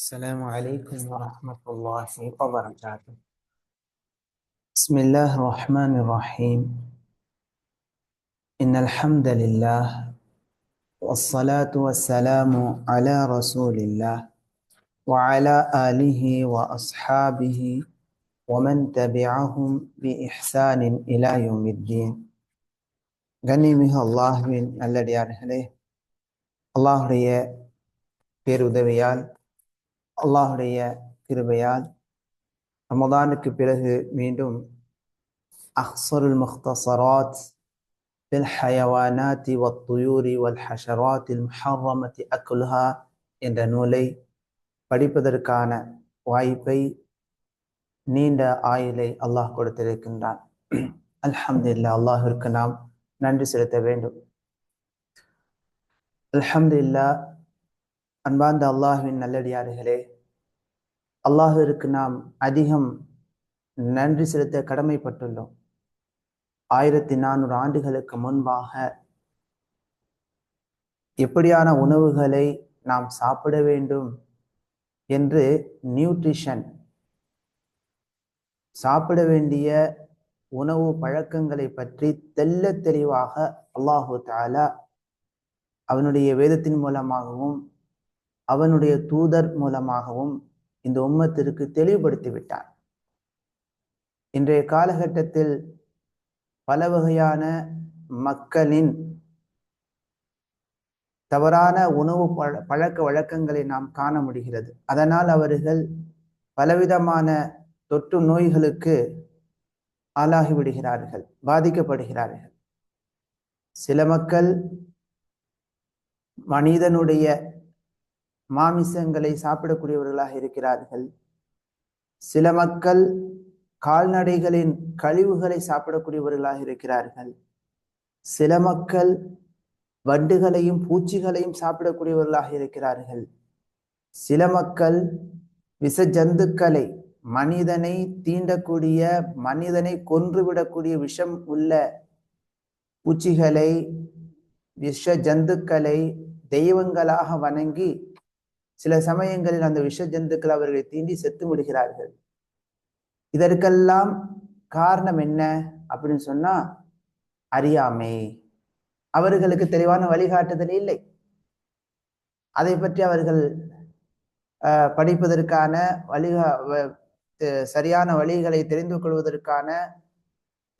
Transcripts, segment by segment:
السلام عليكم ورحمة الله وبركاته بسم الله الرحمن الرحيم إن الحمد لله والصلاة والسلام على رسول الله وعلى آله وأصحابه ومن تبعهم بإحسان إلى يوم الدين கண்ணிமிகு அல்லாஹுவின் நல்லடியார்களே அல்லாஹுடைய பேருதவியால் அல்லாஹுடைய கிருபையால் ரமதானுக்கு பிறகு மீண்டும் அஹ்சருல் முஹ்தசராத் பில் ஹயவானாத்தி துயூரி வல் ஹஷராத்தில் முஹர்ரமத்தி அக்குல்ஹா என்ற நூலை படிப்பதற்கான வாய்ப்பை நீண்ட ஆயுளை அல்லாஹ் கொடுத்திருக்கின்றான். அல்ஹம்துல்லா அல்லாஹிற்கு நாம் நன்றி செலுத்த வேண்டும். அல்ஹம்துல்லா அன்பார்ந்த அல்லாஹுவின் நல்லடியார்களே அல்லாஹிற்கு நாம் அதிகம் நன்றி செலுத்த கடமைப்பட்டுள்ளோம். ஆயிரத்தி நானூறு ஆண்டுகளுக்கு முன்பாக எப்படியான உணவுகளை நாம் சாப்பிட வேண்டும் என்று நியூட்ரிஷன் சாப்பிட வேண்டிய உணவு பழக்கங்களை பற்றி தெல்ல தெளிவாக அல்லாஹு தாலா அவனுடைய வேதத்தின் மூலமாகவும் அவனுடைய தூதர் மூலமாகவும் இந்த உம்மத்திற்கு தெளிவுபடுத்தி விட்டார் இன்றைய காலகட்டத்தில் பல வகையான மக்களின் தவறான உணவு பழ பழக்க வழக்கங்களை நாம் காண முடிகிறது. அதனால் அவர்கள் பலவிதமான தொற்று நோய்களுக்கு ஆளாகிவிடுகிறார்கள் பாதிக்கப்படுகிறார்கள். சில மக்கள் மனிதனுடைய மாமிசங்களை சாப்பிடக்கூடியவர்களாக இருக்கிறார்கள். சில மக்கள் கால்நடைகளின் கழிவுகளை சாப்பிடக்கூடியவர்களாக இருக்கிறார்கள். சில மக்கள் வண்டுகளையும் பூச்சிகளையும் சாப்பிடக்கூடியவர்களாக இருக்கிறார்கள். சில மக்கள் விச ஜந்துக்களை மனிதனை தீண்டக்கூடிய மனிதனை கொன்றுவிடக்கூடிய விஷம் உள்ள பூச்சிகளை விஷ ஜந்துக்களை தெய்வங்களாக வணங்கி சில சமயங்களில் அந்த விஷ ஜந்துக்கள் அவர்களை தீண்டி செத்து விடுகிறார்கள். இதற்கெல்லாம் காரணம் என்ன அப்படின்னு சொன்னா அறியாமை. அவர்களுக்கு தெளிவான வழிகாட்டுதல் இல்லை. அதை பற்றி அவர்கள் படிப்பதற்கான வழிகா சரியான வழிகளை தெரிந்து கொள்வதற்கான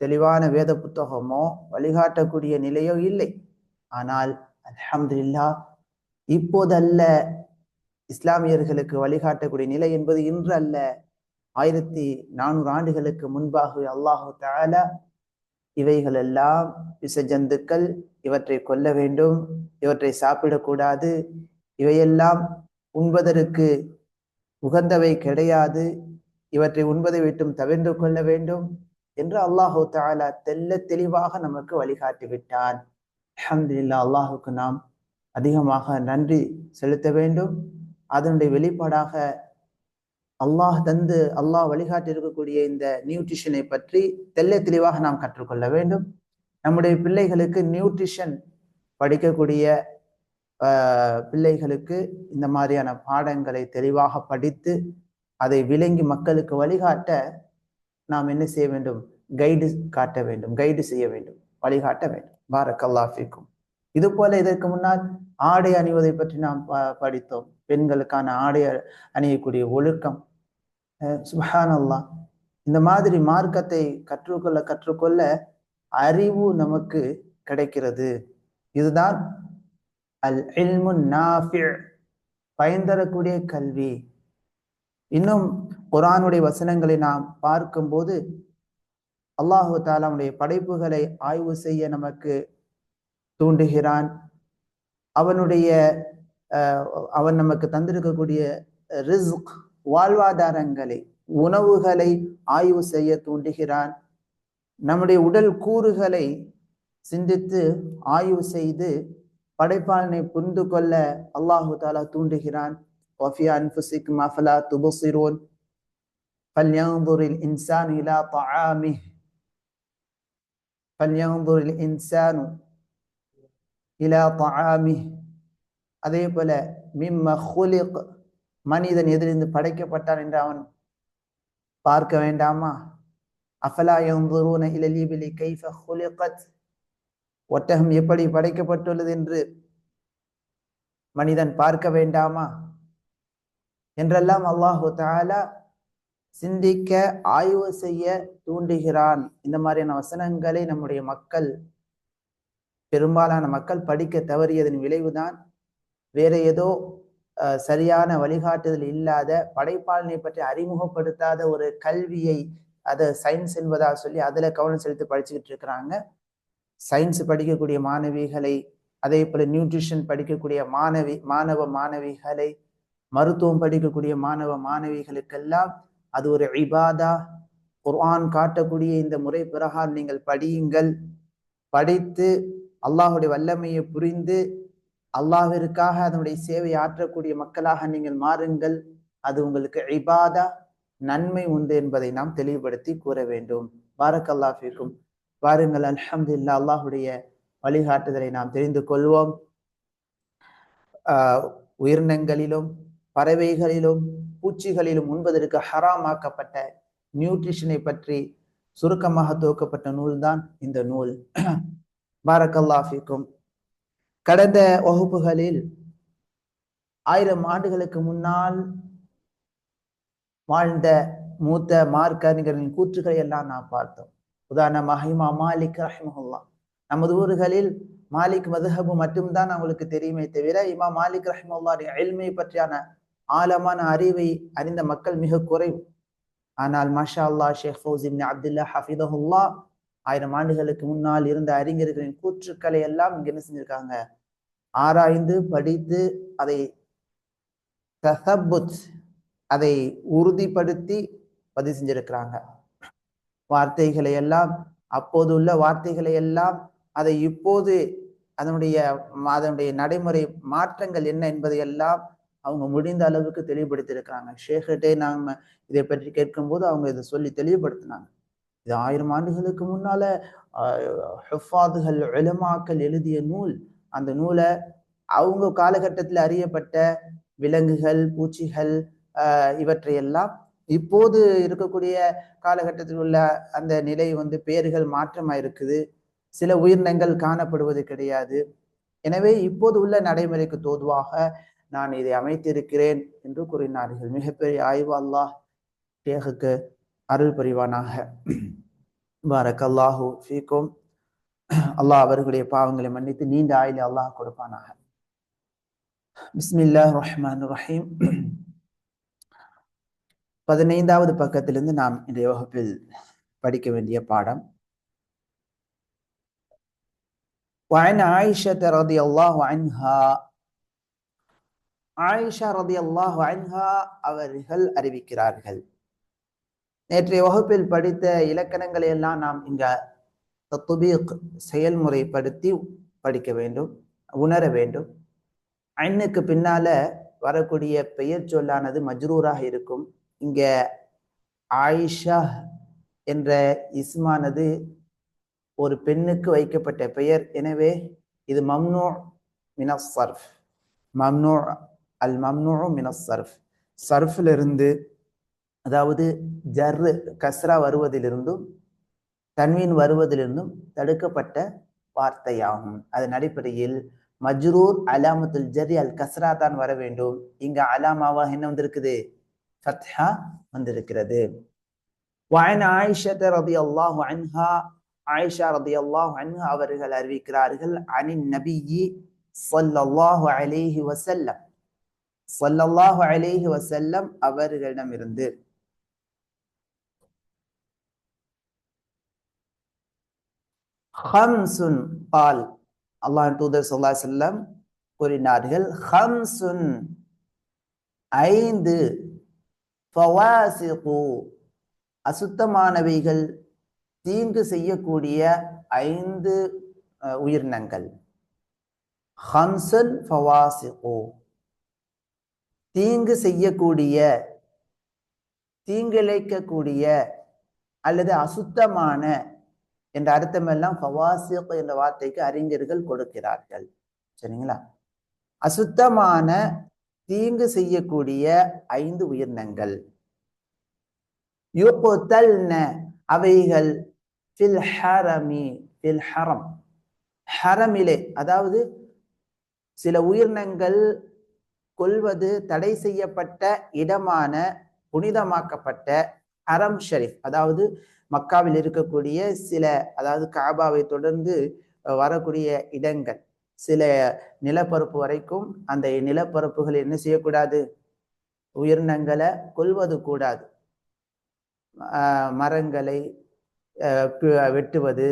தெளிவான வேத புத்தகமோ வழிகாட்டக்கூடிய நிலையோ இல்லை. ஆனால் அலமதுல்லா இப்போதல்ல இஸ்லாமியர்களுக்கு வழிகாட்டக்கூடிய நிலை என்பது இன்று அல்ல ஆயிரத்தி நானூறு ஆண்டுகளுக்கு முன்பாக அல்லாஹு தாலா இவைகள் எல்லாம் விச ஜந்துக்கள் இவற்றை கொல்ல வேண்டும் இவற்றை சாப்பிடக்கூடாது இவையெல்லாம் உண்பதற்கு உகந்தவை கிடையாது இவற்றை உண்பதை விட்டும் தவிர்த்து கொள்ள வேண்டும் என்று அல்லாஹு தாலா தெல்ல தெளிவாக நமக்கு வழிகாட்டி விட்டான். அஹமதுல்லா அல்லாஹுக்கு நாம் அதிகமாக நன்றி செலுத்த வேண்டும். அதனுடைய வெளிப்பாடாக அல்லாஹ் தந்து அல்லாஹ் வழிகாட்டி இருக்கக்கூடிய இந்த நியூட்ரிஷனை பற்றி தெல்ல தெளிவாக நாம் கற்றுக்கொள்ள வேண்டும். நம்முடைய பிள்ளைகளுக்கு நியூட்ரிஷன் படிக்கக்கூடிய பிள்ளைகளுக்கு இந்த மாதிரியான பாடங்களை தெளிவாக படித்து அதை விளங்கி மக்களுக்கு வழிகாட்ட நாம் என்ன செய்ய வேண்டும்? கைடு காட்ட வேண்டும். கைடு செய்ய வேண்டும். வழிகாட்ட வேண்டும். பாரக் அல்லாஃபிக்கும் இது போல இதற்கு முன்னால் ஆடை அணிவதை பற்றி நாம் படித்தோம். பெண்களுக்கான ஆடை அணியக்கூடிய ஒழுக்கம். சுஹான் அல்லா இந்த மாதிரி மார்க்கத்தை கற்றுக்கொள்ள கற்றுக்கொள்ள அறிவு நமக்கு கிடைக்கிறது. இதுதான் அல் இல்மு பயன் தரக்கூடிய கல்வி. இன்னும் குரானுடைய வசனங்களை நாம் பார்க்கும்போது அல்லாஹு தாலாவுடைய படைப்புகளை ஆய்வு செய்ய நமக்கு தூண்டுகிறான். அவனுடைய அவன் நமக்கு தந்திருக்கக்கூடிய ரிஸ்க் வாழ்வாதாரங்களை உணவுகளை ஆய்வு செய்ய தூண்டுகிறான் நம்முடைய உடல் கூறுகளை சிந்தித்து ஆய்வு செய்து படைப்பாளனை புரிந்து கொள்ள அல்லாஹு தாலா தூண்டுகிறான் فلينظر الإنسان إلى طعامه அதே போல மிம்ம ஹுலிக் மனிதன் எதிலிருந்து படைக்கப்பட்டான் என்று அவன் பார்க்க வேண்டாமா? அஃபலா யன்துரூன இலலிபிலி கைஃப ஹுலிகத்? ஒட்டகம் எப்படி படைக்கப்பட்டுள்ளது என்று மனிதன் பார்க்க வேண்டாமா? என்றெல்லாம் அல்லாஹு தாலா சிந்திக்க ஆய்வு செய்ய தூண்டுகிறான். இந்த மாதிரியான வசனங்களை நம்முடைய மக்கள் பெரும்பாலான மக்கள் படிக்க தவறியதன் விளைவுதான் வேற ஏதோ சரியான வழிகாட்டுதல் இல்லாத படைப்பாளனை பற்றி அறிமுகப்படுத்தாத ஒரு கல்வியை அதை சயின்ஸ் என்பதா சொல்லி அதில் கவனம் செலுத்தி படிச்சுக்கிட்டு இருக்கிறாங்க. சயின்ஸ் படிக்கக்கூடிய மாணவிகளை அதே போல் நியூட்ரிஷன் படிக்கக்கூடிய மாணவி மாணவ மாணவிகளை மருத்துவம் படிக்கக்கூடிய மாணவ மாணவிகளுக்கெல்லாம் அது ஒரு இபாதா. குர்ஆன் காட்டக்கூடிய இந்த முறை பிரகாரம் நீங்கள் படியுங்கள். படித்து அல்லாஹுடைய வல்லமையை புரிந்து அல்லாஹிற்காக அதனுடைய சேவை ஆற்றக்கூடிய மக்களாக நீங்கள் மாறுங்கள். அது உங்களுக்கு இபாதா நன்மை உண்டு என்பதை நாம் தெளிவுபடுத்தி கூற வேண்டும். பாரக்கல்லாஹ் ஃபீக்கும். வாருங்கள் இல்லா அல்லாஹுடைய வழிகாட்டுதலை நாம் தெரிந்து கொள்வோம். ஆஹ் உயிரினங்களிலும் பறவைகளிலும் பூச்சிகளிலும் உண்பதற்கு ஹராமாக்கப்பட்ட நியூட்ரிஷனை பற்றி சுருக்கமாக துவக்கப்பட்ட நூல்தான் இந்த நூல். பாரக்கல்லாஹ் கடந்த வகுப்புகளில் ஆயிரம் ஆண்டுகளுக்கு முன்னால் வாழ்ந்த மூத்த மார்க்கறிஞர்களின் கூற்றுகளை எல்லாம் நாம் பார்த்தோம். உதாரணமாக இமா மாலிக் ரஹிமஹுல்லா. நமது ஊர்களில் மாலிக் மதுஹபு மட்டும்தான் அவங்களுக்கு தெரியுமே தவிர இமா மாலிக் ரஹ்மல்லாடைய எல்மை பற்றியான ஆழமான அறிவை அறிந்த மக்கள் மிக குறைவு. ஆனால் மஷா அல்லா ஷேக் ஃபௌசின் அப்துல்லா ஹஃபிதஹுல்லா ஆயிரம் ஆண்டுகளுக்கு முன்னால் இருந்த அறிஞர்களின் கூற்றுக்களை எல்லாம் இங்க என்ன செஞ்சிருக்காங்க? ஆராய்ந்து படித்து அதை தசபுத் அதை உறுதிப்படுத்தி பதிவு செஞ்சிருக்கிறாங்க. வார்த்தைகளை எல்லாம் அப்போது உள்ள வார்த்தைகளை எல்லாம் அதை இப்போது அதனுடைய அதனுடைய நடைமுறை மாற்றங்கள் என்ன என்பதை எல்லாம் அவங்க முடிந்த அளவுக்கு தெளிவுபடுத்தியிருக்கிறாங்க. ஷேகட்டே நாம இதை பற்றி கேட்கும்போது அவங்க இதை சொல்லி தெளிவுபடுத்தினாங்க. இது ஆயிரம் ஆண்டுகளுக்கு முன்னால ஹுஃபாதுகள் உலமாக்கள் எழுதிய நூல். அந்த நூலை அவங்க காலகட்டத்தில் அறியப்பட்ட விலங்குகள் பூச்சிகள் இவற்றையெல்லாம் இப்போது இருக்கக்கூடிய காலகட்டத்தில் உள்ள அந்த நிலை வந்து பேர்கள் மாற்றமாக இருக்குது. சில உயிரினங்கள் காணப்படுவது கிடையாது. எனவே இப்போது உள்ள நடைமுறைக்கு தோதுவாக நான் இதை அமைத்திருக்கிறேன் என்று கூறினார்கள். மிகப்பெரிய ஆய்வு அல்லாஹ் ஷேகுக்கு அருள் புரிவானாக பாரக் அல்லாஹூ ஃபீக்கும் அல்லாஹ் அவர்களுடைய பாவங்களை மன்னித்து நீண்ட ஆயுளை அல்லாஹ் கொடுப்பானாக பிஸ்மில்லா ரஹ்மான் ரஹீம் பதினைந்தாவது பக்கத்திலிருந்து நாம் இன்றைய வகுப்பில் படிக்க வேண்டிய பாடம் وعن عائشة رضي الله عنها ஆயிஷா ரதி அல்லாஹ் அன்ஹா அவர்கள் அறிவிக்கிறார்கள் நேற்றைய வகுப்பில் படித்த இலக்கணங்களை எல்லாம் நாம் இங்க தத்துபீக் செயல்முறைப்படுத்தி படிக்க வேண்டும் உணர வேண்டும். அண்ணுக்கு பின்னால வரக்கூடிய பெயர் சொல்லானது மஜ்ரூராக இருக்கும். இங்க ஆயிஷா என்ற இஸ்மானது ஒரு பெண்ணுக்கு வைக்கப்பட்ட பெயர். எனவே இது மம்னூ மினஸ் சர்ஃப். மம்னூ அல் மம்னூ மினஸ் சர்ஃப். சர்ஃபிலிருந்து அதாவது ஜர்ரு கஸ்ரா வருவதிலிருந்தும் தன்வீன் வருவதிலிருந்தும் தடுக்கப்பட்ட வார்த்தையாகும் அதன் அடிப்படையில் மஜ்ரூர் அலாமத்துல் ஜரி அல் கஸ்ரா தான் வர வேண்டும் இங்க அலாமாவாக என்ன வந்திருக்குது ஃபத்ஹா வந்திருக்கிறது وعن عائشة رضي الله عنها ஆயிஷா ரதி அல்லாஹ் அன்ஹா அவர்கள் அறிவிக்கிறார்கள் அனின் நபியி ஸல்லல்லாஹு அலைஹி வஸல்லம் ஸல்லல்லாஹு அலைஹி வஸல்லம் அவர்களிடமிருந்து ஹம்சுன் பால் அல்லாஹ் தூதர் சொல்லா செல்லம் கூறினார்கள் ஹம்சுன் ஐந்து அசுத்தமானவைகள் தீங்கு செய்யக்கூடிய ஐந்து உயிரினங்கள் ஹம்சன் ஃபவாசிகு தீங்கு செய்யக்கூடிய தீங்கிழைக்கக்கூடிய அல்லது அசுத்தமான என்ற அர்த்தமெல்லாம் ஃபவாசிக் என்ற வார்த்தைக்கு அறிஞர்கள் கொடுக்கிறார்கள். சரிங்களா? அசுத்தமான தீங்கு செய்யக்கூடிய ஐந்து உயிரினங்கள். யுக்தல்ன அவைகள் ஃபில் ஹரமி ஃபில் ஹரம். ஹரமிலே அதாவது சில உயிரினங்கள் கொள்வது தடை செய்யப்பட்ட இடமான புனிதமாக்கப்பட்ட ஹரம் ஷரீஃப் அதாவது மக்காவில் இருக்கக்கூடிய சில அதாவது காபாவை தொடர்ந்து வரக்கூடிய இடங்கள். சில நிலப்பரப்பு வரைக்கும் அந்த நிலப்பரப்புகள் என்ன செய்யக்கூடாது? உயிரினங்களை கொல்வது கூடாது. மரங்களை வெட்டுவது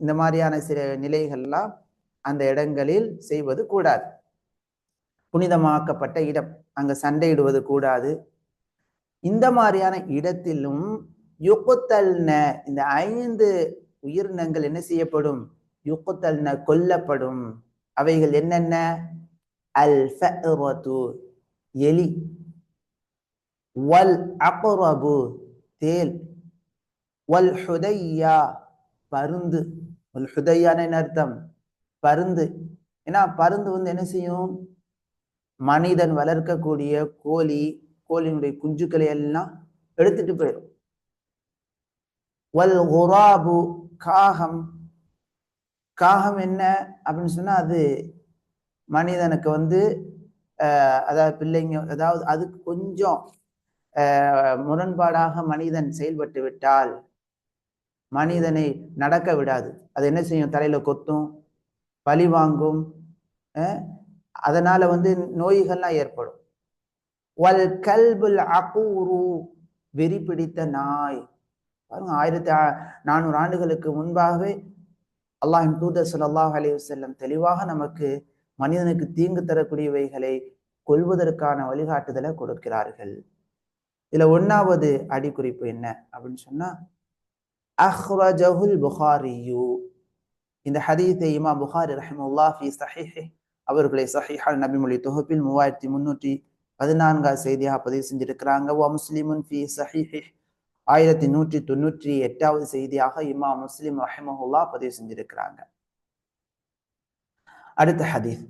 இந்த மாதிரியான சில நிலைகள்லாம் அந்த இடங்களில் செய்வது கூடாது. புனிதமாக்கப்பட்ட இடம். அங்க சண்டையிடுவது கூடாது. இந்த மாதிரியான இடத்திலும் யுகுத்தல்ன இந்த ஐந்து உயிரினங்கள் என்ன செய்யப்படும்? யுகுத்தல்ன கொல்லப்படும். அவைகள் என்னென்ன? அல் எலி. வல் அக்ரபு தேல். வல் ஹுதையா பருந்து. வல் ஹுதையான அர்த்தம்? பருந்து. ஏன்னா பருந்து வந்து என்ன செய்யும்? மனிதன் வளர்க்கக்கூடிய கோழி கோழியினுடைய குஞ்சுக்களை எல்லாம் எடுத்துட்டு போயிடும். வல் குராபு காகம். காகம் என்ன? அப்படின்னு சொன்னால் அது மனிதனுக்கு வந்து அதாவது பிள்ளைங்க அதாவது அதுக்கு கொஞ்சம் முரண்பாடாக மனிதன் செயல்பட்டு விட்டால் மனிதனை நடக்க விடாது. அது என்ன செய்யும்? தலையில் கொத்தும் பழி வாங்கும் அதனால் வந்து நோய்கள்லாம் ஏற்படும். வல் கல்புல் அகூரு வெறி பிடித்த நாய். பாருங்க ஆயிரத்தி நானூறு ஆண்டுகளுக்கு முன்பாகவே அல்லாஹின் தூதர் சொல்லாஹ் அலி வல்லம் தெளிவாக நமக்கு மனிதனுக்கு தீங்கு தரக்கூடியவைகளை கொள்வதற்கான வழிகாட்டுதலை கொடுக்கிறார்கள். இதுல ஒன்னாவது அடிக்குறிப்பு என்ன அப்படின்னு சொன்னா அஹ்ரஜஹுல் புகாரியு. இந்த ஹதீத்தை இமா புகாரி ரஹமுல்லா ஃபி சஹிஹி அவர்களை சஹிஹால் நபிமொழி தொகுப்பில் மூவாயிரத்தி முன்னூற்றி பதினான்காவது செய்தியாக பதிவு செஞ்சிருக்கிறாங்க. ஓ முஸ்லிமுன் ஃபி சஹிஹி ஆயிரத்தி நூற்றி தொண்ணூற்றி எட்டாவது செய்தியாக இமா முஸ்லிம் ரஹமஹுல்லா பதிவு செஞ்சிருக்கிறாங்க அடுத்த ஹதீஸ்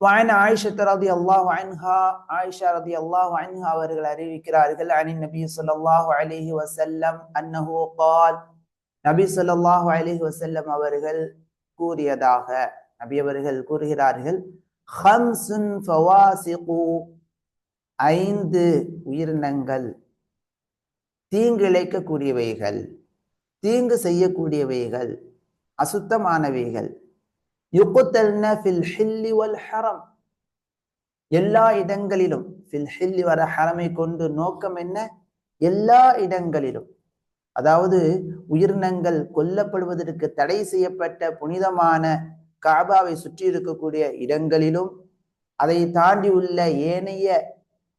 وعن عائشة رضي الله عنها عائشة رضي الله عنها அவர்கள் அறிவிக்கிறார்கள் عن النبي صلى الله عليه وسلم أنه قال நபி சொல்லாஹு அலிஹி வசல்லம் அவர்கள் கூறியதாக நபி அவர்கள் கூறுகிறார்கள் ஹம்சுன் ஃபவாசிகு ஐந்து உயிரினங்கள் தீங்கு இழைக்கக்கூடியவைகள் தீங்கு செய்யக்கூடியவைகள் அசுத்தமானவைகள். யுக்குத்தல்ன ஃபில் ஹில்லி வல் ஹரம். எல்லா இடங்களிலும் ஃபில் ஹில்லி வர ஹரமை கொண்டு நோக்கம் என்ன? எல்லா இடங்களிலும். அதாவது உயிரினங்கள் கொல்லப்படுவதற்கு தடை செய்யப்பட்ட புனிதமான காபாவை சுற்றி இருக்கக்கூடிய இடங்களிலும் அதை தாண்டி உள்ள ஏனைய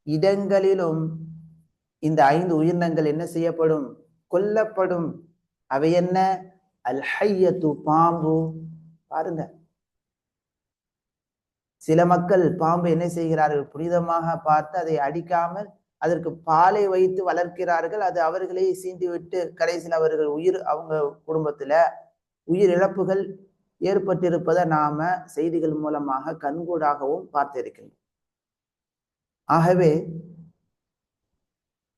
இடங்களிலும் இந்த ஐந்து உயிரினங்கள் என்ன செய்யப்படும்? கொல்லப்படும். அவை என்ன? அல் ஹையத்து பாம்பு. பாருங்க. சில மக்கள் பாம்பு என்ன செய்கிறார்கள்? புனிதமாக பார்த்து அதை அடிக்காமல் அதற்கு பாலை வைத்து வளர்க்கிறார்கள். அது அவர்களே சீண்டி விட்டு கடைசியில் அவர்கள் உயிர் அவங்க குடும்பத்துல உயிர் இழப்புகள் ஏற்பட்டிருப்பதை நாம செய்திகள் மூலமாக கண்கூடாகவும் பார்த்திருக்கிறோம். ஆகவே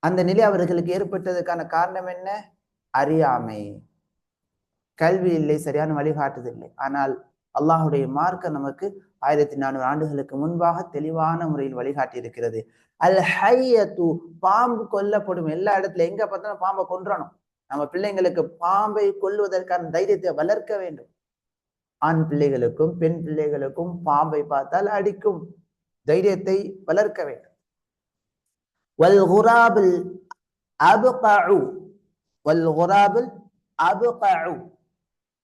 அந்த நிலை அவர்களுக்கு ஏற்பட்டதுக்கான காரணம் என்ன? அறியாமை. கல்வி இல்லை சரியான வழிகாட்டுதில்லை ஆனால் அல்லாஹுடைய மார்க்க நமக்கு ஆயிரத்தி நானூறு ஆண்டுகளுக்கு முன்பாக தெளிவான முறையில் வழிகாட்டி இருக்கிறது அல் ஹையத்து பாம்பு கொல்லப்படும். எல்லா இடத்துல எங்க பார்த்தாலும் பாம்பை கொன்றணும் நம்ம பிள்ளைங்களுக்கு பாம்பை கொல்லுவதற்கான தைரியத்தை வளர்க்க வேண்டும். ஆண் பிள்ளைகளுக்கும் பெண் பிள்ளைகளுக்கும் பாம்பை பார்த்தால் அடிக்கும். தைரியத்தை வளர்க்க வேண்டும். வல்குராபில் அபு வல் குராபில் அபு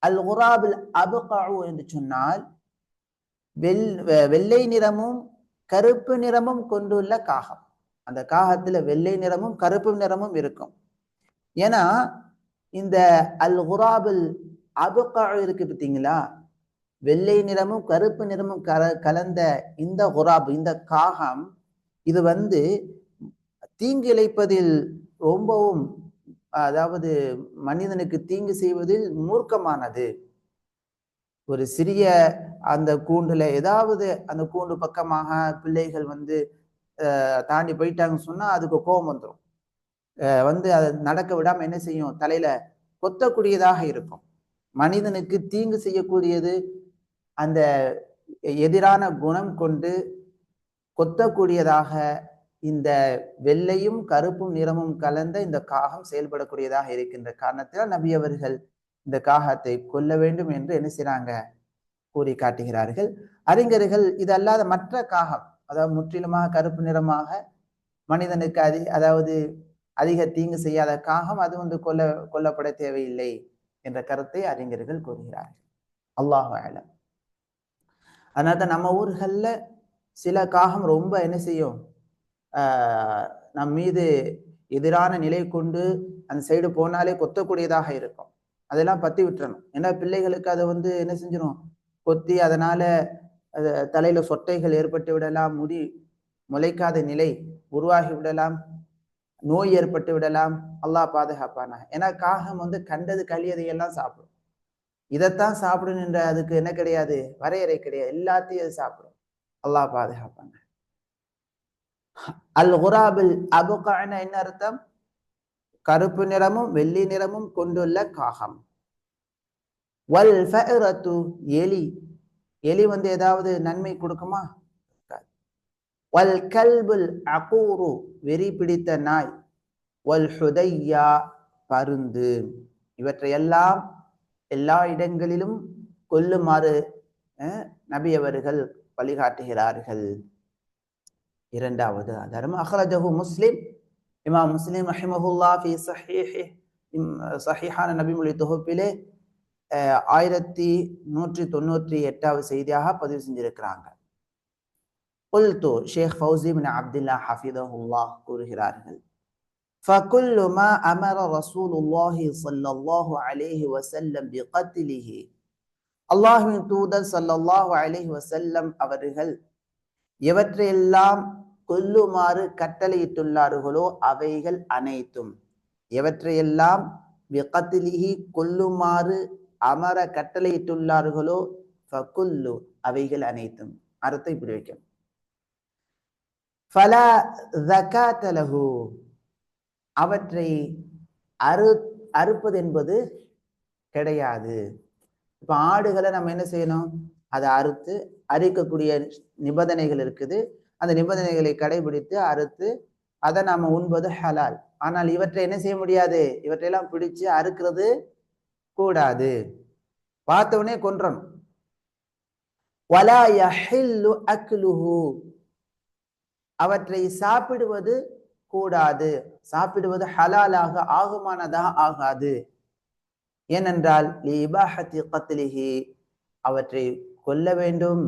அல் குராபில் அபு என்று சொன்னால் வெள் வெள்ளை நிறமும் கருப்பு நிறமும் கொண்டுள்ள காகம். அந்த காகத்துல வெள்ளை நிறமும் கருப்பு நிறமும் இருக்கும். ஏன்னா இந்த அல் குராபில் அபுகாழ் இருக்கு பார்த்தீங்களா? வெள்ளை நிறமும் கருப்பு நிறமும் கல கலந்த இந்த குராப் இந்த காகம் இது வந்து தீங்கு இழைப்பதில் ரொம்பவும் அதாவது மனிதனுக்கு தீங்கு செய்வதில் மூர்க்கமானது. ஒரு சிறிய அந்த கூண்டுல ஏதாவது அந்த கூண்டு பக்கமாக பிள்ளைகள் வந்து தாண்டி போயிட்டாங்கன்னு சொன்னா அதுக்கு கோபம் வந்துடும் வந்து அதை நடக்க விடாம என்ன செய்யும்? தலையில கொத்தக்கூடியதாக இருக்கும். மனிதனுக்கு தீங்கு செய்யக்கூடியது அந்த எதிரான குணம் கொண்டு கொத்தக்கூடியதாக இந்த வெள்ளையும் கருப்பும் நிறமும் கலந்த இந்த காகம் செயல்படக்கூடியதாக இருக்கின்ற காரணத்தினால் நபி அவர்கள் இந்த காகத்தை கொல்ல வேண்டும் என்று என்ன செய்றாங்க? கூறி காட்டுகிறார்கள். அறிஞர்கள் இது அல்லாத மற்ற காகம் அதாவது முற்றிலுமாக கருப்பு நிறமாக மனிதனுக்கு அதி அதாவது அதிக தீங்கு செய்யாத காகம் அது வந்து கொல்ல கொல்லப்பட தேவையில்லை என்ற கருத்தை அறிஞர்கள் கூறுகிறார்கள். அல்லாஹ் அதனால தான் நம்ம ஊர்களில் சில காகம் ரொம்ப என்ன செய்யும்? நம் மீது எதிரான நிலை கொண்டு அந்த சைடு போனாலே கொத்தக்கூடியதாக இருக்கும். அதெல்லாம் பத்தி விட்டுறணும். ஏன்னா பிள்ளைகளுக்கு அதை வந்து என்ன செஞ்சிடும் கொத்தி அதனால தலையில சொட்டைகள் ஏற்பட்டு விடலாம் முடி முளைக்காத நிலை உருவாகி விடலாம் நோய் ஏற்பட்டு விடலாம் அல்லாஹ் பாதுகாப்பானா ஏன்னா காகம் வந்து கண்டது கழியதை எல்லாம் சாப்பிடும். இதைத்தான் சாப்பிடணுன்ற அதுக்கு என்ன கிடையாது? வரையறை கிடையாது. எல்லாத்தையும் அது சாப்பிடும். அல்லாஹ் பாதுகாப்பாங்க அல் குராபில் அபுகான என்ன அர்த்தம் கருப்பு நிறமும் வெள்ளி நிறமும் கொண்டுள்ள காகம் வல் ஃபஅரத்து எலி எலி வந்து ஏதாவது நன்மை கொடுக்குமா வல் கல்புல் அகூரு வெறி பிடித்த நாய் வல் ஹுதையா பருந்து இவற்றையெல்லாம் எல்லா இடங்களிலும் கொல்லுமாறு நபியவர்கள் வழிகாட்டுகிறார்கள் இரண்டாவது ஆதாரம் அஹ்ரஜஹு முஸ்லிம் இமாம் முஸ்லிம் ரஹிமஹுல்லா ஃபி சஹீஹி சஹீஹான நபிமொழி தொகுப்பிலே ஆயிரத்தி நூற்றி தொண்ணூற்றி எட்டாவது செய்தியாக பதிவு செஞ்சிருக்கிறாங்க குல்து ஷேக் ஃபௌசி பின் அப்துல்லா ஹஃபிதஹுல்லாஹ் கூறுகிறார்கள் فكل ما أمر رسول الله صلى الله عليه وسلم بقتله அல்லாஹுவின் தூதர் சல்லல்லாஹு அலைஹி வசல்லம் அவர்கள் எவற்றையெல்லாம் கொல்லுமாறு கட்டளையிட்டுள்ளார்களோ அவைகள் அனைத்தும். எவற்றையெல்லாம் விகத்திலிகி கொல்லுமாறு அமர கட்டளையிட்டுள்ளார்களோ ஃபகுல்லு அவைகள் அனைத்தும். அர்த்தம் இப்படி வைக்கும் ஃபல ஜகாத்தலஹு அவற்றை அறு அறுப்பது என்பது கிடையாது. இப்போ ஆடுகளை நம்ம என்ன செய்யணும்? அதை அறுத்து அறுக்கக்கூடிய நிபந்தனைகள் இருக்குது. அந்த நிபந்தனைகளை கடைபிடித்து அறுத்து அதை நாம உண்பது ஹலால். ஆனால் இவற்றை என்ன செய்ய முடியாது? இவற்றையெல்லாம் பிடிச்சு அறுக்கிறது கூடாது. பார்த்தவனே கொன்றணும் வலா அக்லுஹு. அவற்றை சாப்பிடுவது கூடாது. சாப்பிடுவது ஹலாலாக ஆகுமானதா? ஆகாது. ஏனென்றால் அவற்றை கொல்ல வேண்டும்.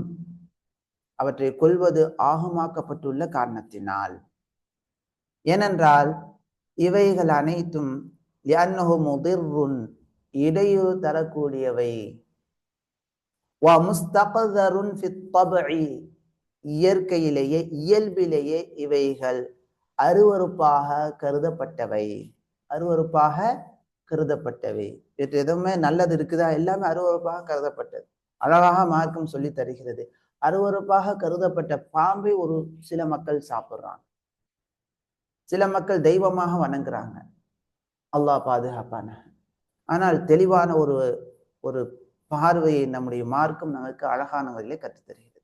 அவற்றை கொள்வது ஆகமாக்கப்பட்டுள்ள காரணத்தினால். ஏனென்றால் இவைகள் அனைத்தும் இடையூறு தரக்கூடியவை. இயற்கையிலேயே இயல்பிலேயே இவைகள் அருவறுப்பாக கருதப்பட்டவை. அருவறுப்பாக கருதப்பட்டவை. இது எதுவுமே நல்லது இருக்குதா? எல்லாமே அருவறுப்பாக கருதப்பட்டது. அழகாக மார்க்கம் சொல்லி தருகிறது. அருவறுப்பாக கருதப்பட்ட பாம்பை ஒரு சில மக்கள் சாப்பிட்றாங்க. சில மக்கள் தெய்வமாக வணங்குறாங்க. அல்லாஹ் பாதுகாப்பான. ஆனால் தெளிவான ஒரு ஒரு பார்வையை நம்முடைய மார்க்கம் நமக்கு அழகான வகையிலே கற்றுத்தருகிறது.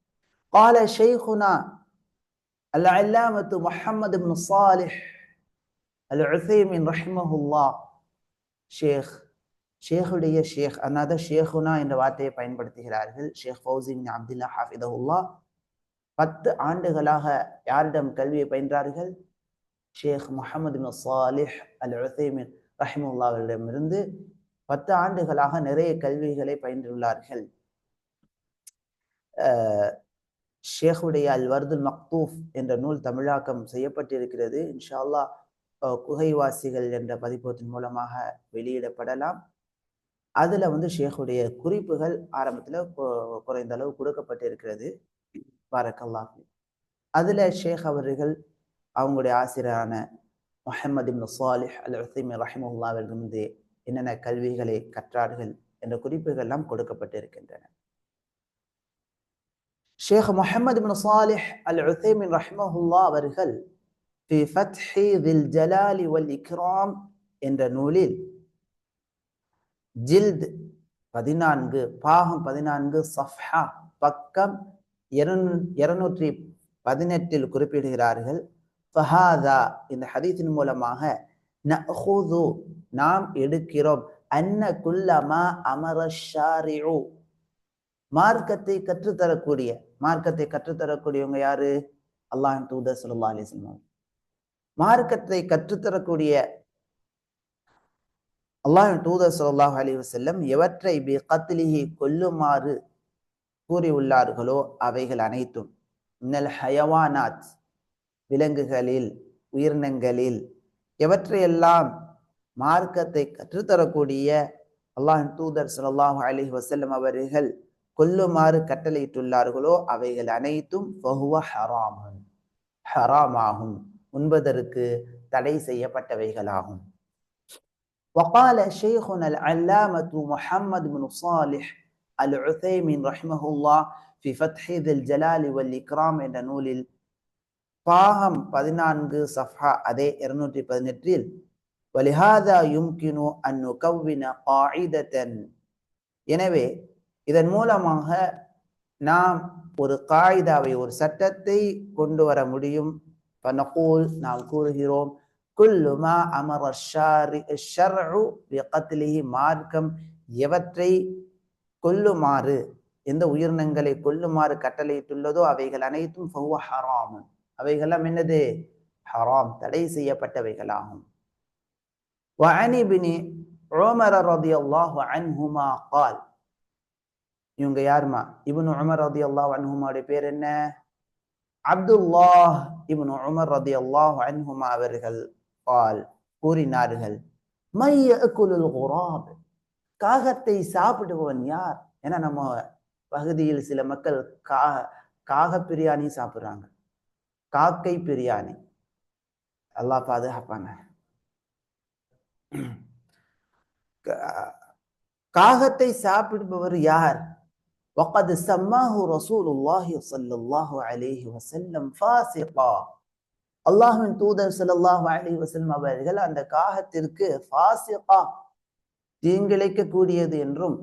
பால ஷெய்ஹுனா அல்ல அல்லாமத்து முஹம்மது சாலிஹ் அல் உசைமின் ரஹ்மஹுல்லா ஷேக் ஷேகுடைய ஷேக் அன்னாத ஷேகுனா என்ற வார்த்தையை பயன்படுத்துகிறார்கள். ஷேக் ஃபௌசின் அப்துல்லா ஹாஃபிதஹுல்லா. பத்து ஆண்டுகளாக யாரிடம் கல்வியை பயின்றார்கள்? ஷேக் முகமது பின் சாலிஹ் அல் உசைமின் ரஹிமுல்லாவிடமிருந்து பத்து ஆண்டுகளாக நிறைய கல்விகளை பயின்றுள்ளார்கள். ஷேகுடைய அல் வர்துல் மக்தூஃப் என்ற நூல் தமிழாக்கம் செய்யப்பட்டிருக்கிறது. இன்ஷா அல்லா குகைவாசிகள் என்ற பதிப்பத்தின் மூலமாக வெளியிடப்படலாம். அதுல வந்து ஷேகுடைய குறிப்புகள் ஆரம்பத்துல குறைந்த அளவு கொடுக்கப்பட்டிருக்கிறது. பாரக்கல்லா அதுல ஷேக் அவர்கள் அவங்களுடைய ஆசிரியரான முஹம்மது இப்னு சாலிஹ் அல் உசைமி ரஹிமுல்லாவிலிருந்து என்னென்ன கல்விகளை கற்றார்கள் என்ற குறிப்புகள் எல்லாம் கொடுக்கப்பட்டிருக்கின்றன. ஷேக் முஹம்மது பின் சாலிஹ் அல் உசைமின் ரஹிமஹுல்லா அவர்கள் ஃபி ஃபத்ஹி தில் ஜலாலி வல் இக்ராம் என்ற நூலில் ஜில்த் பதினான்கு பாகம் பதினான்கு சஃப்ஹா பக்கம் இருநூற்றி பதினெட்டில் குறிப்பிடுகிறார்கள். ஃபஹாதா இந்த ஹதீஸின் மூலமாக நஹுது நாம் எடுக்கிறோம். அன்ன குல்லமா அமர ஷாரிஉ. மார்க்கத்தை கற்றுத்தரக்கூடிய மார்க்கத்தை கற்றுத்தரக்கூடியவங்க யாரு? அல்லாஹ் தூதர் சுல்லா அலிஸ்லாம் மார்க்கத்தை கற்றுத்தரக்கூடிய அல்லாஹ் தூதர் சல்லாஹ் அலி வசல்லம் எவற்றை பி கத்லிஹி கொல்லுமாறு கூறியுள்ளார்களோ அவைகள் அனைத்தும். மின்னல் ஹயவானாத் விலங்குகளில் உயிரினங்களில் எவற்றையெல்லாம் மார்க்கத்தை கற்றுத்தரக்கூடிய அல்லாஹ் தூதர் சல்லாஹ் அலி வசல்லம் அவர்கள் கொல்லுமாறு கட்டளையிட்டுள்ளார்களோ அவைகள் அனைத்தும் ஹராமன் ஹராமாகும். உண்பதற்கு தடை செய்யப்பட்டவைகளாகும். وقال شيخنا العلامة محمد بن صالح العثيمين رحمه الله في فتح ذي الجلال والإكرام என்ற நூலில் பாகம் பதினான்கு சஃபா அதே இருநூற்றி பதினெட்டில் ولهذا يمكن أن نكون قاعدة எனவே இதன் மூலமாக நாம் ஒரு காயிதாவை ஒரு சட்டத்தை கொண்டு வர முடியும் பனகூல் நாம் கூறுகிறோம் குல்லுமா அமர ஷர்உ பிகத்லிஹி மார்க்கம் எவற்றை கொல்லுமாறு எந்த உயிரினங்களை கொல்லுமாறு கட்டளையிட்டுள்ளதோ அவைகள் அனைத்தும் ஃபஹுவ ஹராமன் அவைகெல்லாம் என்னது ஹராம் தடை செய்யப்பட்டவைகளாகும் وعن ابن عمر رضي الله عنهما قال இவங்க யாருமா இப்னு உமர் ரதி அல்லாஹ் அன்ஹுமாவுடைய பேர் என்ன அப்துல்லாஹ் இப்னு உமர் ரதி அல்லாஹ் அன்ஹுமா அவர்கள் பால் கூறினார்கள் மையகுலுல் குராப் காகத்தை சாப்பிடுபவன் யார் ஏன்னா நம்ம பகுதியில் சில மக்கள் கா காக பிரியாணி சாப்பிடுறாங்க காக்கை பிரியாணி அல்லாஹ் பாதுகாப்பாங்க காகத்தை சாப்பிடுபவர் யார் وقد سماه رسول الله صلى الله عليه وسلم فاسقا அல்லாஹின் தூதர் ஸல்லல்லாஹு அலி வஸல்லம் அவர்கள் அந்த காகத்திற்கு ஃபாசிகா தீங்கிழைக்க கூடியது என்றும்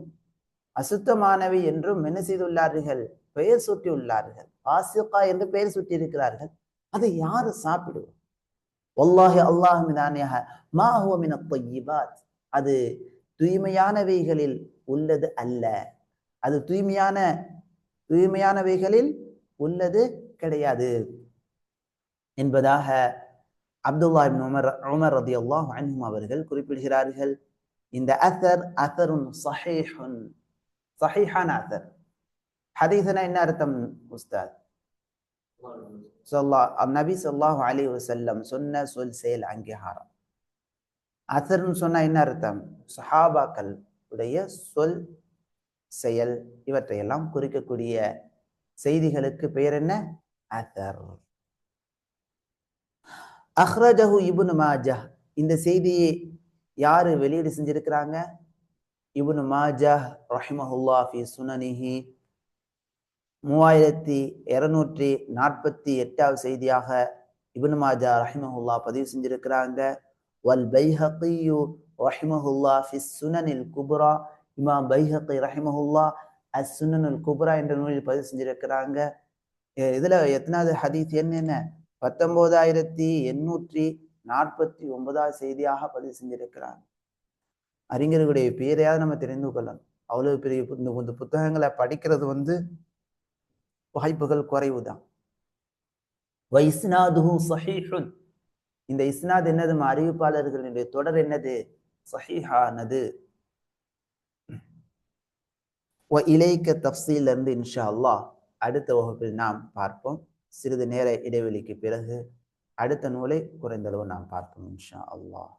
அசுத்தமானவை என்றும் என்ன செய்துள்ளார்கள்? பெயர் சுட்டி உள்ளார்கள் ஃபாசிகா என்று பெயர் சுட்டி இருக்கிறார்கள் அதை யாரு சாப்பிடுவோம் வல்லாஹி அல்லாஹ் மிதானியாக மா ஹுவ தொய்யிபாத் அது தூய்மையானவைகளில் உள்ளது அல்ல. அது தூய்மையான தூய்மையானவைகளில் உள்ளது கிடையாது. என்பதாக அப்துல்லா இப்னு உமர் உமர் ரதி அல்லாஹ் அன்ஹும் அவர்கள் குறிப்பிடுகிறார்கள். இந்த அசர் அசருன் சஹீஹுன் சஹீஹான அசர். ஹதீசனா என்ன அர்த்தம் உஸ்தாத்? சொல்லா நபி சொல்லாஹு அலி வசல்லம் சொன்ன சொல் செயல் அங்கீகாரம். அசர்னு சொன்னா என்ன அர்த்தம்? சஹாபாக்கள் உடைய சொல் செயல் இவற்றையெல்லாம் குறிக்கக்கூடிய செய்திகளுக்கு பெயர் என்ன? அசர். அஹ்ரஜஹு இபுனு மாஜா இந்த செய்தியை யார் வெளியீடு செஞ்சிருக்கிறாங்க? இபுனு மாஜா ரஹிமஹுல்லா ஃபி சுனனிஹி. மூவாயிரத்தி இருநூற்றி நாற்பத்தி எட்டாவது செய்தியாக இபுனு மாஜா ரஹிமஹுல்லா பதிவு செஞ்சிருக்கிறாங்க. வல் பைஹகியு ரஹிமஹுல்லா ஃபி சுனனில் குப்ரா. இமாம் பைஹகி ரஹிமஹுல்லா அஸ் சுனனுல் குபுரா என்ற நூலில் பதிவு செஞ்சிருக்கிறாங்க. இதில் எத்தனாவது ஹதீஸ் என்னென்ன பத்தொன்பதாயிரத்தி எண்ணூற்றி நாற்பத்தி ஒன்பதாவது செய்தியாக பதிவு செஞ்சிருக்கிறார். அறிஞர்களுடைய பேரையாவது நம்ம தெரிந்து கொள்ளணும். அவ்வளவு பெரிய இந்த புத்தகங்களை படிக்கிறது வந்து வாய்ப்புகள் குறைவுதான். வைஸ்னாதுஹு சஹீஹுன். இந்த இஸ்னாத் என்னது? அறிவிப்பாளர்களுடைய தொடர் என்னது? சஹிஹானது. இலைக்க தப்சீல் இருந்து இன்ஷா அல்லாஹ் அடுத்த வகுப்பில் நாம் பார்ப்போம். சிறிது நேர இடைவெளிக்கு பிறகு அடுத்த நூலை குறைந்தளவு நாம் பார்ப்போம் இன்ஷா அல்லாஹ்.